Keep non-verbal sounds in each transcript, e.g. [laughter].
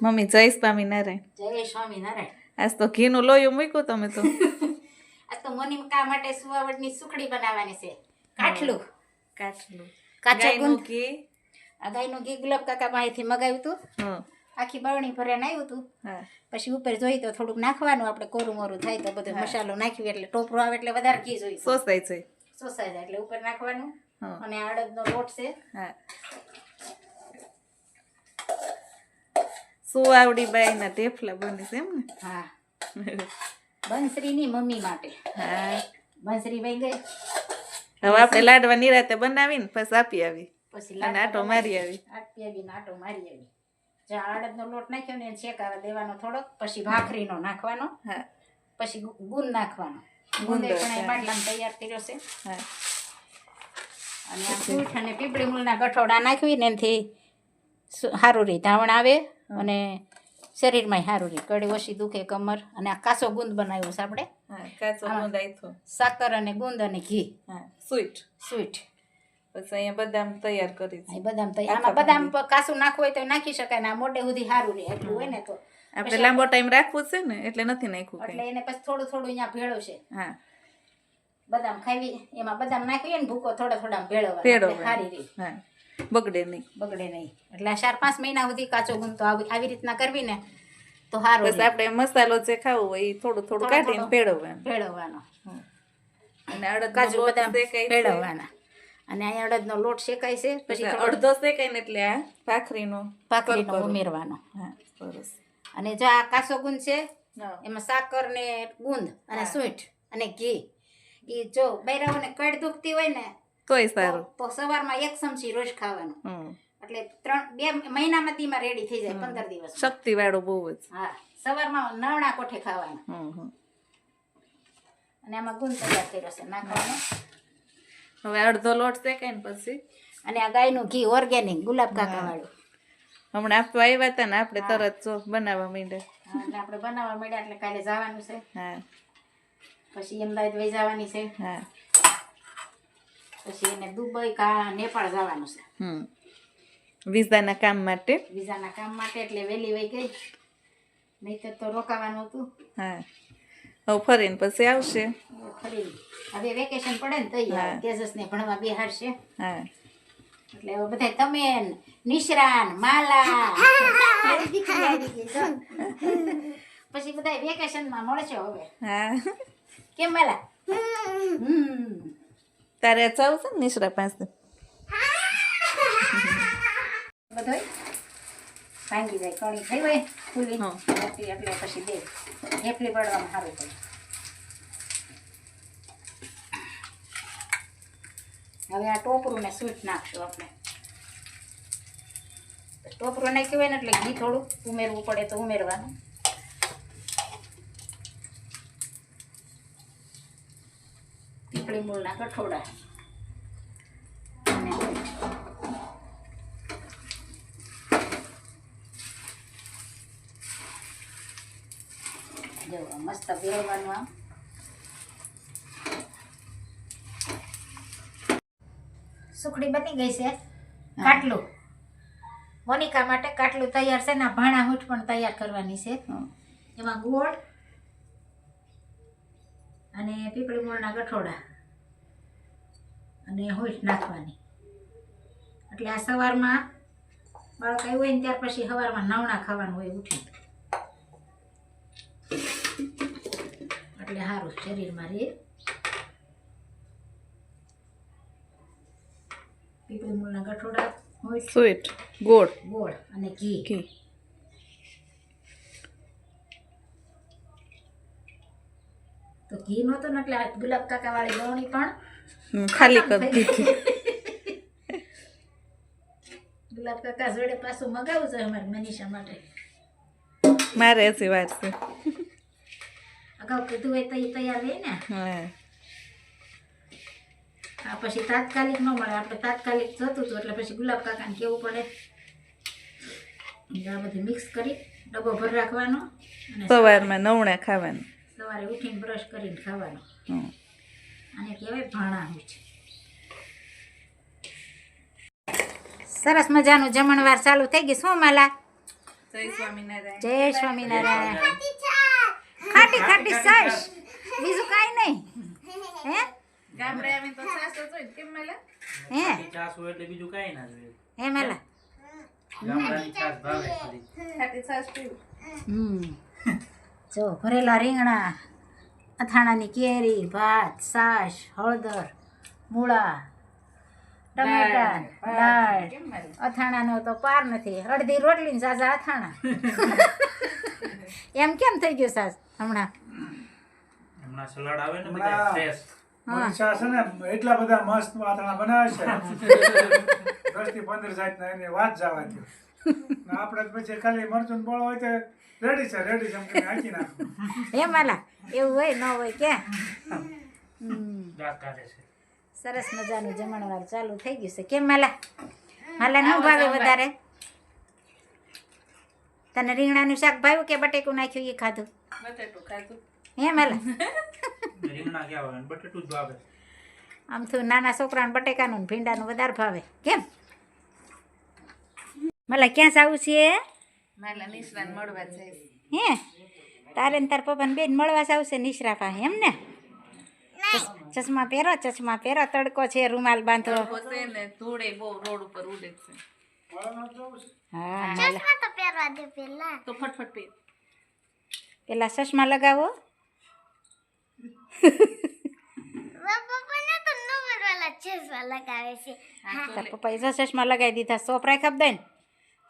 Mummy જય સ્વામિનારાયણ. જય સ્વામિનારાયણ. આજ તો ઘીનું લોયું મૂક્યું તમે તો. [laughs] આજ તો મોનિકા માટે સુવાવડની સુખડી બનાવવાની છે? કાઠલું. કાઠલું. કાચા ગુંદ. ઘી. આ ગાયનું ઘી ગુલાબ કાકા પાસેથી મગાવ્યું હતું આખી બરણી ભરે આવ્યું હતું પછી ઉપર જોઈ તો થોડુંક નાખવાનું આપણે કોરું મોરું થાય તો બધો મસાલો નાખ્યું એટલે ટોપરો આવે એટલે વધારે ઘી જોઈએ સોસાય છે. સોસાય એટલે ઉપર નાખવાનું. અને આડદ અડદનો લોટ છે. હા. સુવાવડી બાઈના ટેફલા બની છે એમ હા. ને બંસરીની મમ્મી માટે. હા. બંસરી વહી ગઈ. હવે આપણે લાડવા નિરાતે બનાવીને પછી આપી આવી. પછી અને આટો મારી આવી. આટલી આવીને આટો મારી આવી. જ્યાં અડદનો લોટ નાખ્યો ને શેકાવા દેવાનો થોડોક પછી ભાખરીનો નાખવાનો હા. પછી ગુંદ નાખવાનો. ગુંદ, પણ હા. બાટલામાં તૈયાર કર્યો છે. હા. અને આ અને પીપળી મૂળના ગઠોડા નાખવી ને એનાથી સારું રહે ધાવણ આવે. અને શરીરમાં સારું રહે. કડી ઓછી દુખે કમર અને આ કાસો ગુંદ બનાવ્યો છે આપણે. કાચો ગુંદ સાકર અને ગુંદ અને ઘી. સ્વીટ સ્વીટ પછી અહીંયા બદામ તૈયાર કરી છે. બદામ તો આમાં બદામ કાચું નાખવું હોય તો નાખી શકાય ને આ મોઢે સુધી સારું રહે એટલું હોય ને તો. આપણે લાંબો ટાઈમ રાખવું છે ને એટલે નથી નાખ્યું એટલે એને પછી થોડું થોડું અહીંયા ભેળો છે. હા. બદામ ખાવી એમાં બદામ નાખીએ ને ભૂકો થોડા થોડા ભેળો ભેળો સારી રહે. હા. બગડે નહીં. બગડે નહીં. એટલે આ ચાર પાંચ મહિના સુધી કાચો ગુંદ તો આવી રીતના કરવી ને તો સારું બસ આપણે મસાલો જે ખાવો હોય એ થોડું થોડું કાઢીને. ભેળવવાનું. ભેળવવાનો. અને અડદ કાજુ બદામ. ભેળવવાના. અને અહીંયા અડદનો લોટ શેકાય છે પછી અડધો શેકાય ને એટલે આ ભાખરીનો ભાખરીનો ઉમેરવાનો. હા સરસ. અને જો આ કાસો ગુંદ છે એમાં સાકર ને ગુંદ અને. સ્વીટ અને ઘી. એ જો બૈરાઓને કડ દુખતી હોય ને તોય સારું. તો સવારમાં એક ચમચી રોજ ખાવાનું. એટલે ત્રણ બે મહિનામાં તીમાં રેડી થઈ જાય પંદર દિવસ. શક્તિ વાળું બહુ જ. હા સવારમાં નવણા કોઠે ખાવાનું. અને આમાં ગુણ તૈયાર કર્યો છે નાખવાનો. હવે અડધો લોટ શેકાય ને પછી? અને આ ગાયનું ઘી ઓર્ગેનિક ગુલાબ કાકા વાળું હમણાં આપવા આવ્યા હતા ને આપણે તરત જો બનાવવા માંડ્યા. એટલે આપણે બનાવવા માંડ્યા એટલે કાલે જવાનું છે. હા. પછી અમદાવાદ વહી જવાની છે. હા. પછી એને દુબઈ કા નેપાળ જવાનું છે. હમ. વિઝાના કામ માટે? વિઝાના કામ માટે એટલે વહેલી વહી ગઈ. નહીતર તો રોકાવાનું હતું. હા. હવે ફરીને પછી આવશે. હવે ફરી હવે વેકેશન પડે ને તઈ હા. તેજસને ભણવા બિહાડશે. હા. એટલે હવે બધા તમે નિશ્રાન માલા. [laughs] પછી બધા વેકેશનમાં મળશે હવે. હા. કેમ માલા? હમ. તારે જવું છે ને નિશ્રા પાસે? બધોય? ભાંગી જાય કણી થઈ હોય ફૂલી મોટી એટલે પછી દે હેફલી પડવામાં સારું પડે. હવે આ ટોપરું ને સ્વીટ નાખશું આપણે. ટોપરું નાખ્યું હોય ને એટલે ઘી થોડું ઉમેરવું પડે તો ઉમેરવાનું. પીપળી મૂળના કઠોડા જો મસ્ત ભેળવવાનું આમ. સુખડી બની ગઈ છે. કાટલું. મોનિકા માટે કાટલું તૈયાર છે ને ભાણા હૂંઠ પણ તૈયાર કરવાની છે. એમાં ગોળ અને પીપળી મૂળના ગઠોડા અને હૂંઠ નાખવાની. એટલે આ સવારમાં બાળક આવ્યું હોય ને ત્યાર પછી સવારમાં નવણા ખાવાનું હોય ઉઠી એટલે સારું શરીરમાં રહે પીપળી મૂળના ગઠોડા હોય સ્વીટ ગોળ. ગોળ અને ઘી. ઘી. તો ઘી નહોતો ને એટલે આ ગુલાબ કાકા વાળી ગવણી પણ ખાલી કરી દીધી ગુલાબ કાકા જોડે પાછું મગાવું છે અમારે મનીષા માટે મારે હશે વાત છે અગાઉ કીધું હોય તો તૈયાર રહે ને હા આ પછી તાત્કાલિક ન મળે આપણે તાત્કાલિક જતું હતું એટલે પછી ગુલાબ કાકાને કેવું પડે આ બધું મિક્સ કરી ડબ્બો ભર રાખવાનો સવારમાં નવણા ખાવાનું સવારે ઉઠીને બ્રશ કરીને ખાવાનો આને કહેવાય ભાણા છે. સરસ મજાનું જમણવાર ચાલુ થઈ ગયું. શું માલા? જય સ્વામિનારાયણ. જય સ્વામિનારાયણ. ખાટી ખાટી સાસ બીજું કાંઈ નહીં. હે? ગામડે આવીને તો સાસ જ. કેમ મેલા? હે? છાસ હોય એટલે બીજું કાંઈ ના જોઈએ. હે મેલા? ગામડાની છાસ ભાવે ખરી. ખાટી સાસ જો ભરેલા રીંગણા. અથાણાની કેરી ભાત સાસ હળદર મૂળા ટમેટા દાળ અથાણાનો તો પાર નથી. અડધી રોટલી ને સાજા અથાણા. [laughs] એમ કેમ થઈ ગયું સાસ હમણાં? હમણાં સલાડ આવે ને બધા ફ્રેશ ને એટલા બધા મસ્ત વાતણા બનાવે છે. [laughs] દસથી પંદર જાતના એની વાત જવા આપણે પછી ખાલી મરચું બોળ હોય તો રેડી છે રેડી છે એમ હાંકી [laughs] માલા એવું હોય ન હોય કે? સરસ મજાનું જમણવાર ચાલુ થઈ ગયું છે. કેમ માલા માલા ન ભાવે વધારે? તને રીંગણાનું શાક ભાવ્યું કે બટેકું નાખ્યું એ ખાધું? બટેટું ખાધું. હે માલા [laughs] રીંગણા ક્યાં ભાવે બટેટું જ ભાવે. આમ તો નાના છોકરાને બટેકાનું ને ભીંડાનું વધારે ભાવે. કેમ? માલા ક્યાં જવું છે? મળવા હે? તારે ને તાર પપ્પાને બેન મળવા જાવશે નિશ્રા પાસે એમ ને? ચશ્મા પહેરો ચશ્મા પહેરો તડકો છે રૂમાલ બાંધો. ને ધૂળે બહુ રોડ ઉપર ઉડે છે. હા માલા. તો પહેરવા દે તો ફટફટ ચશ્મા લગાવો. પપ્પા ચશ્મા છે. જો ચશ્મા લગાવી દીધા. સોપરાય ખપ દે ને.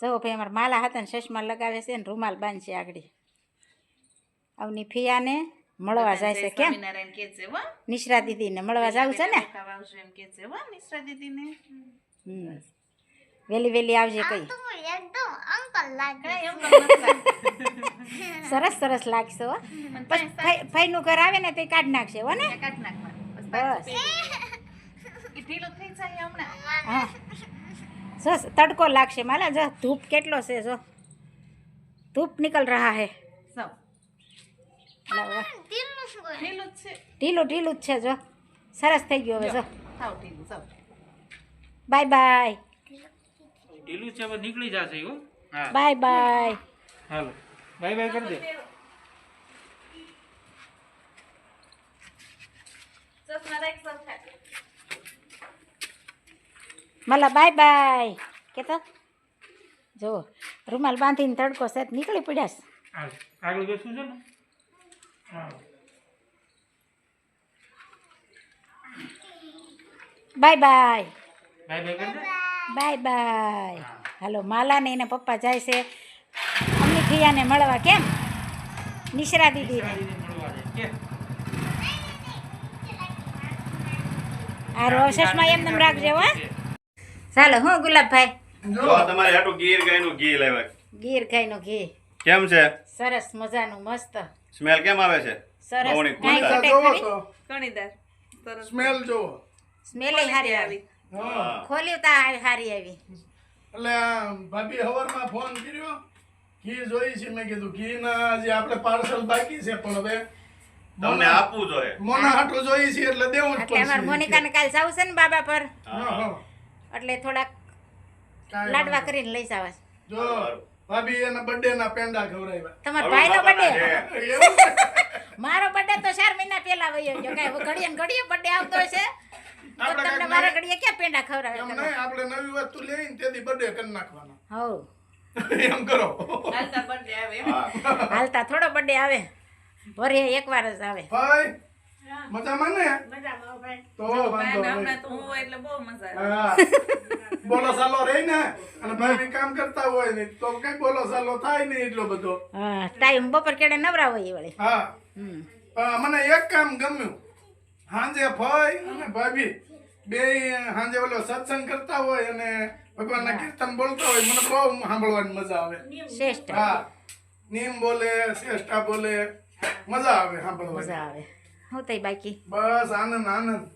જો ભાઈ અમારા માલા હતા ને ચશ્મા લગાવે છે ને રૂમાલ બાંધશે આગળ. અવની ફિયાને મળવા જાય છે. કેમ? નિશ્રા કે છે હો. નિશરા દીદીને મળવા જાવ છે ને? ખાવા આવશે એમ કે છે હો નિષ્ઠા દીદીને. હમ. વેલી વેલી આવજે કઈ. સરસ સરસ લાગશે હો. મને પછી ફઈ- ફઈનું ઘર આવે ને તે કાઢ નાખશે હો ને? બસ થઈ જાય હમણાં. હા. જો તડકો લાગશે માલા જો ધૂપ કેટલો છે જો. ધૂપ નીકળ રહા હે. સૌ ઢીલું ઢીલું જ છે. ઢીલું ઢીલું જ છે જો. સરસ થઈ ગયું હવે જો. Bye bye. ઢીલું છે હવે નીકળી જશે હો. Bye bye. હાલો. બાય બાય કરી દે. ચશ્મા રાખ સરખા. મલા બાય બાય. કે તો જો રૂમાલ બાંધીને તડકો સેત નીકળી પડ્યા છે. આગળ બેસવું છે ને? Bye bye. બાય બાય હાલો માલા ને એના પપ્પા જાય છે અમની ફિયાને મળવા. કેમ? નિશરા દીદીને આ રોશસમાં એમને એમ રાખજો હો. ચાલો હું ગુલાબભાઈ. જો. તમારે હાટું ગીર ગાયનું ઘી લાવ્યા. ગીર ગાયનું ઘી. કેમ છે? સરસ મજાનું મસ્ત. સ્મેલ કેમ આવે છે? સરસ. કણીદાર સરસ. સ્મેલ જો સ્મેલ હારી આવી. હા. ખોલ્યું તા હારી- હારી આવી. એટલે ભાભી હવરમાં ફોન કર્યો. ઘી જોઈ છે. મેં કીધું ઘી ના જે આપણે પાર્સલ બાકી છે પણ હવે તમને આપવું જોઈએ. મોના હાટું જોઈ છે એટલે દેવું જ પડશે અમાર મોનિકાને કાલ જાવું છે ને બાબા પર. હા, હા. એટલે થોડાક લાડવા કરીને લઈ જવા જો ભાભી એના બર્થડે ના પેંડા ખવડાવ્યા. તમારા ભાઈ નો બર્થડે? મારો બર્થડે તો ચાર મહિના પહેલા વયો ગયો. કાંઈ હવે ઘડીએ ને ઘડીએ બર્થડે આવતો છે તમને મારા ઘડીએ ક્યાં પેંડા એમ ખવડાવે નહીં આપણે નવી વસ્તુ લઈને તેથી બર્થડે કરી નાખવાનો. હવ. [laughs] એમ કરો. હાલતા બર્થડે આવે હાલતા થોડો બર્થડે આવે. વરે એકવાર જ આવે. ભાઈ મજામાં ને? તો વાંધો ભાઈને નહીં. હમણાં તો હું એટલે બહુ મજા બોલો સાલો રે ને. અને ભાઈ કામ કરતા હોય ને તો કઈ બોલો સાલો થાય નહીં એટલો બધો. હા ટાઈમ બપોર કેડે નવરા હોય વળી. હા. મને એક કામ ગમ્યું. હાંજે ભાઈ અને ભાભી બે હાંજે ઓલો સત્સંગ કરતા હોય અને ભગવાનના કીર્તન બોલતા હોય. મને બહુ સાંભળવાની મજા આવે. શ્રેષ્ઠ. હા. નીમ બોલે શ્રેષ્ઠા બોલે. મજા આવે સાંભળવાની. મજા આવે. હું તઈ બાકી બસ આનંદ આનંદ